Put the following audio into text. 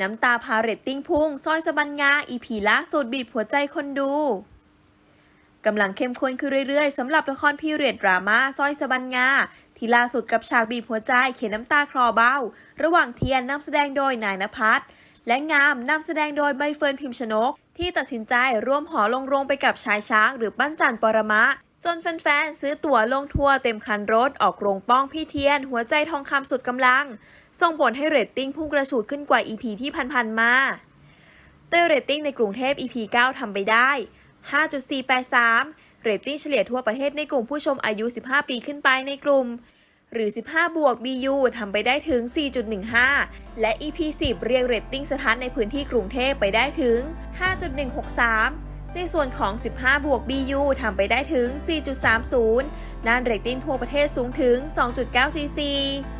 น้ำตาพาเรตติ้งพุ่งซอยสะบันงา อีพีล่าสุดบีบหัวใจคนดูกำลังเข้มข้นขึ้นเรื่อยๆสำหรับละครพีเรียดดราม่าซอยสะบันงา ที่ล่าสุดกับฉากบีบหัวใจเขียนน้ำตาคลอเบ้า ระหว่างเทียนนำแสดงโดยนายนภัสและงามนำแสดงโดยใบเฟิร์นพิมพ์ชนก ที่ตัดสินใจร่วมหอลงโรงไปกับชายช้าง หรือปั้นจันปรมะ จนแฟนๆ ซื้อตั๋วลงทัวร์เต็มคันรถออกโรงป้องพี่เทียน หัวใจทองคำสุดกำลัง ส่งผลให้เรตติ้งพุ่งกระฉูดขึ้นกว่า EP ที่พันๆ มาโดยเรตติ้งในกรุงเทพ EP 9 ทำไปได้ 5.483 เรตติ้งเฉลี่ยทั่วประเทศในกลุ่มผู้ชมอายุ 15 ปีขึ้นไปในกลุ่ม หรือ 15 บวก BU ทำไปได้ถึง 4.15 และ EP 10 เรียกเรตติ้งสถานในพื้นที่กรุงเทพไปได้ถึง 5.163 ในส่วนของ 15 บวก BU ทำไปได้ถึง 4.30นั่นเรตติ้งทั่วประเทศสูงถึง 2.944